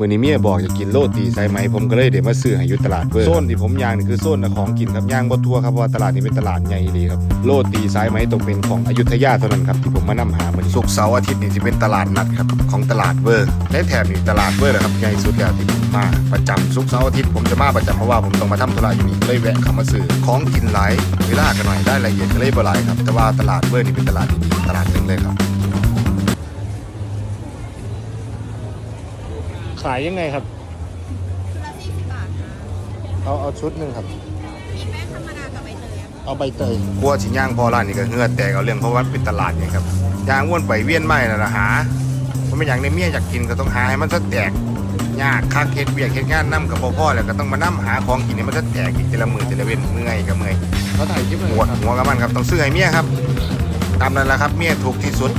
วันนี้เมียบอกจะกินโรตีสายไหมผมก็เลยเดี๋ยวมาซื้อให้อยุตลาดเพื่อโซนที่ผมย่างนี่คือโซนของกินครับย่างบดทั่วครับเพราะว่าตลาดนี้เป็นตลาดใหญ่ดีครับโรตีสายไหมต้องเป็นของอยุธยาเท่านั้นครับที่ผมมานํหามันศุกร์เสาร์อาทิตย์นี่จะเป็นตลาดนัดครับของตลาดเวอร์และแถบนี่ตลาดเวอร์นะครับใหญ่สุดแล้วที่ผมมาประจำศุกร์เสาร์อาทิตย์ผมจะมาประจำเพราะว่าผมต้องมาทำธุระอยู่นี่ก็เลยแวะเข้ามาซื้อของกินหลายเวลากันหน่อยได้รายละเอียดก็เลยบ่หลายครับแต่ว่าตลาดเวอร์นี่เป็นตลาดดีๆตลาดหนึงเลยครับ ขายยังไงครับ ชุดละสี่สิบบาทค่ะเอาเอาชุดหนึ่งครับ มีแป้งธรรมดากับใบเตยอะเอาใบเตยกลัวสิย่างพอร้านนี่ก็เหงือแตกเอาเรื่องเพราะว่าเป็นตลาดไงครับย่างวนไปเวียนไม่นะนะหาเพราะไม่อย่างในเมียอยากกินก็ต้องหาให้มันซะแตกยากคักเฮ็ดเบียกเฮ็ดงานนํกับพ่อๆแล้วก็ต้องมานํหาของกินให้มันซะแตกอีกแต่ละมือแต่ละเว้นเมื่อยก็เมื่อยเขาถ่ายคลิปเลยปวดหัวกับมันครับต้องซื้อให้เมียครับ ตามนั้นแหละครับเมียถูกที่สุด